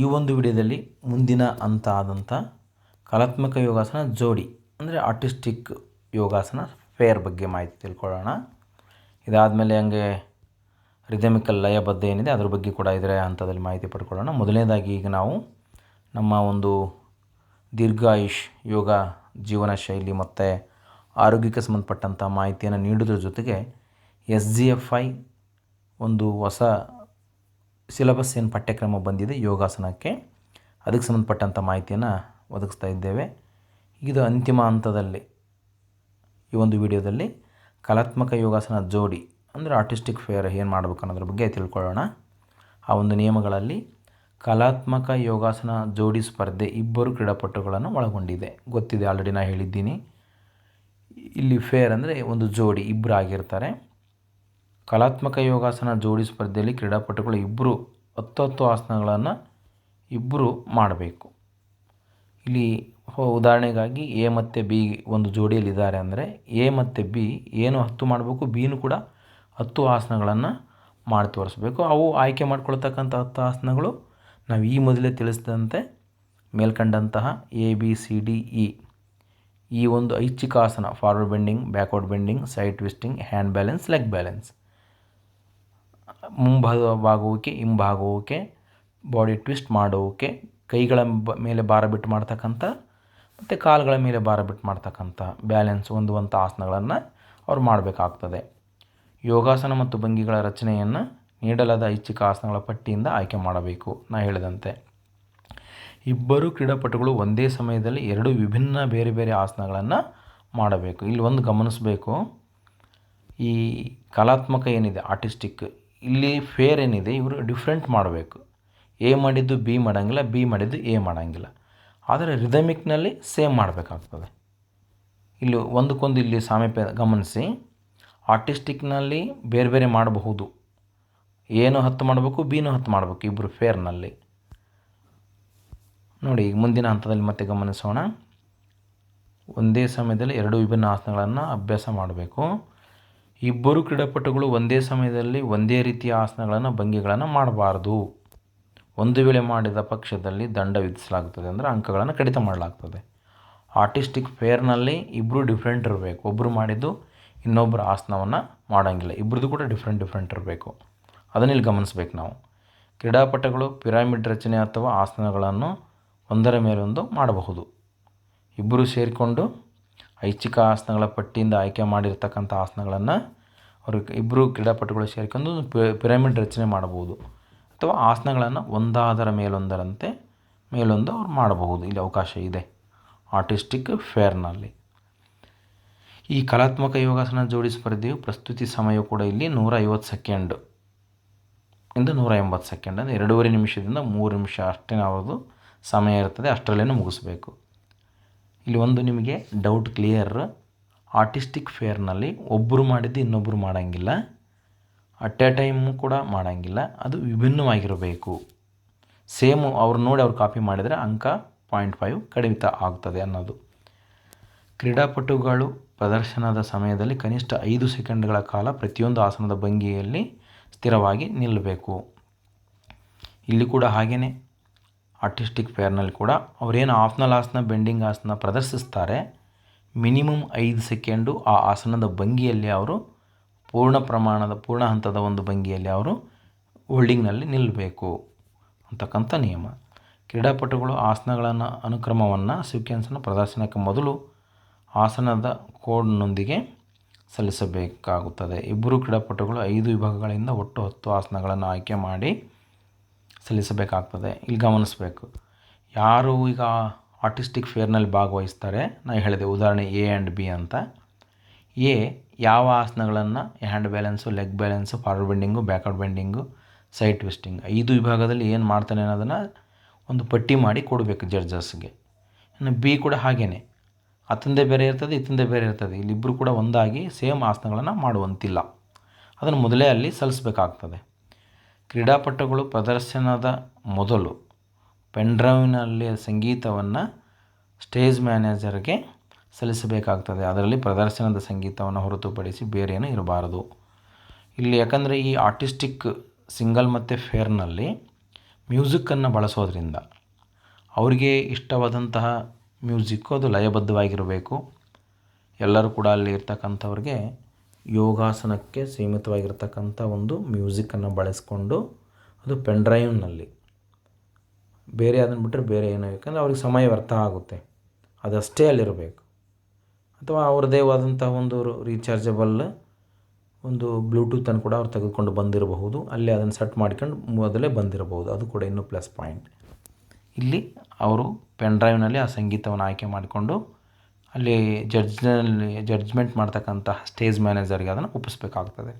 ಈ ಒಂದು ವಿಡಿಯೋದಲ್ಲಿ ಮುಂದಿನ ಹಂತ ಆದಂಥ ಕಲಾತ್ಮಕ ಯೋಗಾಸನ ಜೋಡಿ, ಅಂದರೆ ಆರ್ಟಿಸ್ಟಿಕ್ ಯೋಗಾಸನ ಫೇರ್ ಬಗ್ಗೆ ಮಾಹಿತಿ ತಿಳ್ಕೊಳ್ಳೋಣ. ಇದಾದಮೇಲೆ ಹಂಗೆ ರಿದಮಿಕಲ್ ಲಯಬದ್ಧ ಏನಿದೆ, ಅದ್ರ ಬಗ್ಗೆ ಕೂಡ ಇದರ ಹಂತದಲ್ಲಿ ಮಾಹಿತಿ ಪಡ್ಕೊಳ್ಳೋಣ. ಮೊದಲನೇದಾಗಿ ಈಗ ನಾವು ನಮ್ಮ ಒಂದು ದೀರ್ಘಾಯುಷ್ ಯೋಗ ಜೀವನ ಶೈಲಿ ಮತ್ತು ಆರೋಗ್ಯಕ್ಕೆ ಸಂಬಂಧಪಟ್ಟಂಥ ಮಾಹಿತಿಯನ್ನು ನೀಡೋದ್ರ ಜೊತೆಗೆ ಎಸ್ ಜಿ ಎಫ್ ಐ ಒಂದು ಹೊಸ ಸಿಲಬಸ್ ಏನು ಪಠ್ಯಕ್ರಮ ಬಂದಿದೆ ಯೋಗಾಸನಕ್ಕೆ, ಅದಕ್ಕೆ ಸಂಬಂಧಪಟ್ಟಂಥ ಮಾಹಿತಿಯನ್ನು ಒದಗಿಸ್ತಾ ಇದ್ದೇವೆ. ಇದು ಅಂತಿಮ ಹಂತದಲ್ಲಿ, ಈ ಒಂದು ವಿಡಿಯೋದಲ್ಲಿ ಕಲಾತ್ಮಕ ಯೋಗಾಸನ ಜೋಡಿ, ಅಂದರೆ ಆರ್ಟಿಸ್ಟಿಕ್ ಫೇರ್ ಏನು ಮಾಡಬೇಕು ಅನ್ನೋದ್ರ ಬಗ್ಗೆ ತಿಳ್ಕೊಳ್ಳೋಣ. ಆ ಒಂದು ನಿಯಮಗಳಲ್ಲಿ ಕಲಾತ್ಮಕ ಯೋಗಾಸನ ಜೋಡಿ ಸ್ಪರ್ಧೆ ಇಬ್ಬರು ಕ್ರೀಡಾಪಟುಗಳನ್ನು ಒಳಗೊಂಡಿದೆ. ಗೊತ್ತಿದೆ ಆಲ್ರೆಡಿ ನಾನು ಹೇಳಿದ್ದೀನಿ. ಇಲ್ಲಿ ಫೇರ್ ಅಂದರೆ ಒಂದು ಜೋಡಿ ಇಬ್ಬರು ಆಗಿರ್ತಾರೆ. ಕಲಾತ್ಮಕ ಯೋಗಾಸನ ಜೋಡಿ ಸ್ಪರ್ಧೆಯಲ್ಲಿ ಕ್ರೀಡಾಪಟುಗಳು ಇಬ್ಬರು ಹತ್ತು ಹತ್ತು ಆಸನಗಳನ್ನು ಇಬ್ಬರು ಮಾಡಬೇಕು. ಇಲ್ಲಿ ಉದಾಹರಣೆಗಾಗಿ ಎ ಮತ್ತು ಬಿ ಒಂದು ಜೋಡಿಯಲ್ಲಿದ್ದಾರೆ ಅಂದರೆ ಎ ಮತ್ತು ಬಿ ಏನು ಹತ್ತು ಮಾಡಬೇಕು, ಬಿನೂ ಕೂಡ ಹತ್ತು ಆಸನಗಳನ್ನು ಮಾಡಿ ತೋರಿಸ್ಬೇಕು. ಅವು ಆಯ್ಕೆ ಮಾಡ್ಕೊಳ್ತಕ್ಕಂಥ ಹತ್ತು ಆಸನಗಳು ನಾವು ಈ ಮೊದಲೇ ತಿಳಿಸಿದಂತೆ ಮೇಲ್ಕಂಡಂತಹ A, B, C, D, E. ಈ ಒಂದು ಐಚ್ಛಿಕ ಆಸನ forward bending backward bending side twisting hand balance leg balance ಮುಂಭಾಗವಾಗುವಿಕೆ ಹಿಂಬಾಗುವಿಕೆ ಬಾಡಿ ಟ್ವಿಸ್ಟ್ ಮಾಡುವಿಕೆ, ಕೈಗಳ ಮೇಲೆ ಭಾರ ಬಿಟ್ಟು ಮಾಡ್ತಕ್ಕಂಥ ಮತ್ತು ಕಾಲುಗಳ ಮೇಲೆ ಭಾರ ಬಿಟ್ಟು ಮಾಡ್ತಕ್ಕಂಥ ಬ್ಯಾಲೆನ್ಸ್ ಹೊಂದುವಂಥ ಆಸನಗಳನ್ನು ಅವ್ರು ಮಾಡಬೇಕಾಗ್ತದೆ. ಯೋಗಾಸನ ಮತ್ತು ಭಂಗಿಗಳ ರಚನೆಯನ್ನು ನೀಡಲಾದ ಐಚ್ಛಿಕ ಆಸನಗಳ ಪಟ್ಟಿಯಿಂದ ಆಯ್ಕೆ ಮಾಡಬೇಕು ನಾ ಹೇಳಿದಂತೆ. ಇಬ್ಬರು ಕ್ರೀಡಾಪಟುಗಳು ಒಂದೇ ಸಮಯದಲ್ಲಿ ಎರಡು ವಿಭಿನ್ನ ಬೇರೆ ಬೇರೆ ಆಸನಗಳನ್ನು ಮಾಡಬೇಕು. ಇಲ್ಲಿ ಒಂದು ಗಮನಿಸಬೇಕು. ಈ ಕಲಾತ್ಮಕ ಏನಿದೆ ಆರ್ಟಿಸ್ಟಿಕ್ ಇಲ್ಲಿ ಫೇರ್ ಏನಿದೆ, ಇವರು ಡಿಫ್ರೆಂಟ್ ಮಾಡಬೇಕು. ಎ ಮಾಡಿದ್ದು ಬಿ ಮಾಡೋಂಗಿಲ್ಲ ಬಿ ಮಾಡಿದ್ದು ಎ ಮಾಡೋಂಗಿಲ್ಲ. ಆದರೆ ರಿದಮಿಕ್ನಲ್ಲಿ ಸೇಮ್ ಮಾಡಬೇಕಾಗ್ತದೆ. ಇಲ್ಲಿ ಒಂದಕ್ಕೊಂದು ಇಲ್ಲಿ ಸಾಮೀಪ್ಯ ಗಮನಿಸಿ. ಆರ್ಟಿಸ್ಟಿಕ್ನಲ್ಲಿ ಬೇರೆ ಬೇರೆ ಮಾಡಬಹುದು. ಏನು ಹತ್ತು ಮಾಡಬೇಕು ಬಿನೂ ಹತ್ತು ಮಾಡಬೇಕು ಇಬ್ಬರು ಫೇರ್ನಲ್ಲಿ ನೋಡಿ, ಈಗ ಮುಂದಿನ ಹಂತದಲ್ಲಿ ಮತ್ತೆ ಗಮನಿಸೋಣ. ಒಂದೇ ಸಮಯದಲ್ಲಿ ಎರಡು ವಿಭಿನ್ನ ಆಸನಗಳನ್ನು ಅಭ್ಯಾಸ ಮಾಡಬೇಕು. ಇಬ್ಬರು ಕ್ರೀಡಾಪಟುಗಳು ಒಂದೇ ಸಮಯದಲ್ಲಿ ಒಂದೇ ರೀತಿಯ ಆಸನಗಳನ್ನು, ಭಂಗಿಗಳನ್ನು ಮಾಡಬಾರ್ದು. ಒಂದು ವೇಳೆ ಮಾಡಿದ ಪಕ್ಷದಲ್ಲಿ ದಂಡ ವಿಧಿಸಲಾಗುತ್ತದೆ ಅಂದರೆ ಅಂಕಗಳನ್ನು ಕಡಿತ ಮಾಡಲಾಗ್ತದೆ. ಆರ್ಟಿಸ್ಟಿಕ್ ಫೇರ್ನಲ್ಲಿ ಇಬ್ಬರು ಡಿಫ್ರೆಂಟ್ ಇರಬೇಕು. ಒಬ್ಬರು ಮಾಡಿದ್ದು ಇನ್ನೊಬ್ಬರು ಆಸನವನ್ನು ಮಾಡೋಂಗಿಲ್ಲ. ಇಬ್ಬರದು ಕೂಡ ಡಿಫ್ರೆಂಟ್ ಡಿಫ್ರೆಂಟ್ ಇರಬೇಕು. ಅದನ್ನು ಇಲ್ಲಿ ಗಮನಿಸ್ಬೇಕು ನಾವು. ಕ್ರೀಡಾಪಟುಗಳು ಪಿರಾಮಿಡ್ ರಚನೆ ಅಥವಾ ಆಸನಗಳನ್ನು ಒಂದರ ಮೇಲೊಂದು ಮಾಡಬಹುದು. ಇಬ್ಬರು ಸೇರಿಕೊಂಡು ಐಚ್ಛಿಕ ಆಸನಗಳ ಪಟ್ಟಿಯಿಂದ ಆಯ್ಕೆ ಮಾಡಿರ್ತಕ್ಕಂಥ ಆಸನಗಳನ್ನು ಅವರು ಇಬ್ಬರು ಕ್ರೀಡಾಪಟುಗಳು ಸೇರಿಕೊಂಡು ಒಂದು ಪಿರಮಿಡ್ ರಚನೆ ಮಾಡಬಹುದು. ಅಥವಾ ಆಸನಗಳನ್ನು ಒಂದಾದರ ಮೇಲೊಂದರಂತೆ ಮೇಲೊಂದು ಅವ್ರು ಮಾಡಬಹುದು. ಇಲ್ಲಿ ಅವಕಾಶ ಇದೆ. ಆರ್ಟಿಸ್ಟಿಕ್ ಫೇರ್ನಲ್ಲಿ. ಈ ಕಲಾತ್ಮಕ ಯೋಗಾಸನ ಜೋಡಿ ಸ್ಪರ್ಧೆಯು ಪ್ರಸ್ತುತಿ ಸಮಯ ಕೂಡ ಇಲ್ಲಿ ನೂರ ಐವತ್ತು ಸೆಕೆಂಡ್ ಇಂದ ನೂರ ಎಂಬತ್ತು ಸೆಕೆಂಡ್, ಅಂದರೆ ಎರಡೂವರೆ ನಿಮಿಷದಿಂದ ಮೂರು ನಿಮಿಷ ಅಷ್ಟೇ ಅವ್ರದ್ದು ಸಮಯ ಇರ್ತದೆ ಅಷ್ಟರಲ್ಲೇ ಮುಗಿಸ್ಬೇಕು. ಇಲ್ಲಿ ಒಂದು ನಿಮಗೆ ಡೌಟ್ ಕ್ಲಿಯರ್ ಆರ್ಟಿಸ್ಟಿಕ್ ಫೇರ್ನಲ್ಲಿ ಒಬ್ಬರು ಮಾಡಿದ್ದು ಇನ್ನೊಬ್ಬರು ಮಾಡೋಂಗಿಲ್ಲ. ಅಟ್ ಎ ಟೈಮು ಕೂಡ ಮಾಡೋಂಗಿಲ್ಲ. ಅದು ವಿಭಿನ್ನವಾಗಿರಬೇಕು. ಸೇಮು ಅವ್ರು ನೋಡಿ ಅವ್ರು ಕಾಪಿ ಮಾಡಿದರೆ ಅಂಕ ಪಾಯಿಂಟ್ ಫೈವ್ ಕಡಿತ ಆಗ್ತದೆ ಅನ್ನೋದು. ಕ್ರೀಡಾಪಟುಗಳು ಪ್ರದರ್ಶನದ ಸಮಯದಲ್ಲಿ ಕನಿಷ್ಠ ಐದು ಸೆಕೆಂಡ್ಗಳ ಕಾಲ ಪ್ರತಿಯೊಂದು ಆಸನದ ಭಂಗಿಯಲ್ಲಿ ಸ್ಥಿರವಾಗಿ ನಿಲ್ಲಬೇಕು. ಇಲ್ಲಿ ಕೂಡ ಹಾಗೆಯೇ ಆರ್ಟಿಸ್ಟಿಕ್ ಫೇರ್ನಲ್ಲಿ ಕೂಡ ಅವರೇನು ಆಫ್ನಲ್ ಆಸನ, ಬೆಂಡಿಂಗ್ ಆಸನ ಪ್ರದರ್ಶಿಸ್ತಾರೆ, ಮಿನಿಮಮ್ ಐದು ಸೆಕೆಂಡು ಆ ಆಸನದ ಭಂಗಿಯಲ್ಲಿ ಅವರು, ಪೂರ್ಣ ಪ್ರಮಾಣದ, ಪೂರ್ಣ ಹಂತದ ಒಂದು ಭಂಗಿಯಲ್ಲಿ ಅವರು ಹೋಲ್ಡಿಂಗ್ನಲ್ಲಿ ನಿಲ್ಲಬೇಕು ಅಂತಕ್ಕಂಥ ನಿಯಮ. ಕ್ರೀಡಾಪಟುಗಳು ಆಸನಗಳನ್ನು, ಅನುಕ್ರಮವನ್ನು ಸೀಕ್ವೆನ್ಸನ್ನು ಪ್ರದರ್ಶನಕ್ಕೆ ಮೊದಲು ಆಸನದ ಕೋಡ್ನೊಂದಿಗೆ ಸಲ್ಲಿಸಬೇಕಾಗುತ್ತದೆ. ಇಬ್ಬರು ಕ್ರೀಡಾಪಟುಗಳು ಐದು ವಿಭಾಗಗಳಿಂದ ಒಟ್ಟು ಹತ್ತು ಆಸನಗಳನ್ನು ಆಯ್ಕೆ ಮಾಡಿ ಸಲ್ಲಿಸಬೇಕಾಗ್ತದೆ. ಇಲ್ಲಿ ಗಮನಿಸಬೇಕು. ಯಾರು ಈಗ ಆರ್ಟಿಸ್ಟಿಕ್ ಫೇರ್ನಲ್ಲಿ ಭಾಗವಹಿಸ್ತಾರೆ? ನಾನು ಹೇಳಿದೆ ಉದಾಹರಣೆ ಎ ಆ್ಯಂಡ್ ಬಿ ಅಂತ. ಎ ಯಾವ ಆಸನಗಳನ್ನು hand balance leg balance forward bending backward bending side twisting ಐದು ವಿಭಾಗದಲ್ಲಿ ಏನು ಮಾಡ್ತಾನೆ ಅನ್ನೋದನ್ನು ಒಂದು ಪಟ್ಟಿ ಮಾಡಿ ಕೊಡಬೇಕು ಜಡ್ಜಸ್ಗೆ ಇನ್ನು ಬಿ ಕೂಡ ಹಾಗೇ ಅತ್ತಂದೇ ಬೇರೆ ಇರ್ತದೆ ಇತ್ತಂದೇ ಬೇರೆ ಇರ್ತದೆ. ಇಲ್ಲಿಬ್ಬರು ಕೂಡ ಒಂದಾಗಿ ಸೇಮ್ ಆಸನಗಳನ್ನು ಮಾಡುವಂತಿಲ್ಲ. ಅದನ್ನು ಮೊದಲೇ ಅಲ್ಲಿ ಸಲ್ಲಿಸಬೇಕಾಗ್ತದೆ. ಕ್ರೀಡಾಪಟುಗಳು ಪ್ರದರ್ಶನದ ಮೊದಲು ಪೆನ್ಡ್ರೈವ್ನಲ್ಲಿ ಸಂಗೀತವನ್ನು ಸ್ಟೇಜ್ ಮ್ಯಾನೇಜರ್ಗೆ ಸಲ್ಲಿಸಬೇಕಾಗ್ತದೆ. ಅದರಲ್ಲಿ ಪ್ರದರ್ಶನದ ಸಂಗೀತವನ್ನು ಹೊರತುಪಡಿಸಿ ಬೇರೇನೂ ಇರಬಾರದು. ಇಲ್ಲಿ ಯಾಕಂದರೆ ಈ ಆರ್ಟಿಸ್ಟಿಕ್ ಸಿಂಗಲ್ ಮತ್ತು ಫೇರ್ನಲ್ಲಿ ಮ್ಯೂಸಿಕ್ಕನ್ನು ಬಳಸೋದ್ರಿಂದ ಅವರಿಗೆ ಇಷ್ಟವಾದಂತಹ ಮ್ಯೂಸಿಕ್ಕು ಅದು ಲಯಬದ್ಧವಾಗಿರಬೇಕು. ಎಲ್ಲರೂ ಕೂಡ ಅಲ್ಲಿ ಇರ್ತಕ್ಕಂಥವ್ರಿಗೆ ಯೋಗಾಸನಕ್ಕೆ ಸೀಮಿತವಾಗಿರ್ತಕ್ಕಂಥ ಒಂದು ಮ್ಯೂಸಿಕ್ಕನ್ನು ಬಳಸ್ಕೊಂಡು ಅದು ಪೆನ್ಡ್ರೈವ್ನಲ್ಲಿ ಬೇರೆ ಅದನ್ನು ಬಿಟ್ಟರೆ ಬೇರೆ ಏನೋ ಯಾಕಂದರೆ ಅವ್ರಿಗೆ ಸಮಯ ವ್ಯರ್ಥ ಆಗುತ್ತೆ. ಅದಷ್ಟೇ ಅಲ್ಲಿರಬೇಕು. ಅಥವಾ ಅವ್ರದ್ದೇ ಆದಂಥ ಒಂದು ರೀಚಾರ್ಜಬಲ್ ಒಂದು ಬ್ಲೂಟೂತನ್ನು ಕೂಡ ಅವ್ರು ತೆಗೆದುಕೊಂಡು ಬಂದಿರಬಹುದು. ಅಲ್ಲಿ ಅದನ್ನು ಸೆಟ್ ಮಾಡ್ಕೊಂಡು ಮೊದಲೇ ಬಂದಿರಬಹುದು. ಅದು ಕೂಡ ಇನ್ನೂ ಪ್ಲಸ್ ಪಾಯಿಂಟ್. ಇಲ್ಲಿ ಅವರು ಪೆನ್ ಡ್ರೈವ್ನಲ್ಲಿ ಆ ಸಂಗೀತವನ್ನು ಆಯ್ಕೆ ಮಾಡಿಕೊಂಡು ಅಲ್ಲಿ ಜಡ್ಜ್ನಲ್ಲಿ ಜಡ್ಜ್ಮೆಂಟ್ ಮಾಡ್ತಕ್ಕಂತಹ ಸ್ಟೇಜ್ ಮ್ಯಾನೇಜರ್ಗೆ ಅದನ್ನು ಒಪ್ಪಿಸ್ಬೇಕಾಗ್ತದೆ.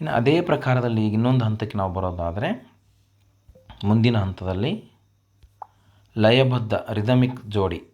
ಇನ್ನು ಅದೇ ಪ್ರಕಾರದಲ್ಲಿ ಈಗ ಇನ್ನೊಂದು ಹಂತಕ್ಕೆ ನಾವು ಬರೋದಾದರೆ, ಮುಂದಿನ ಹಂತದಲ್ಲಿ ಲಯಬದ್ಧ ರಿದಮಿಕ್ ಜೋಡಿ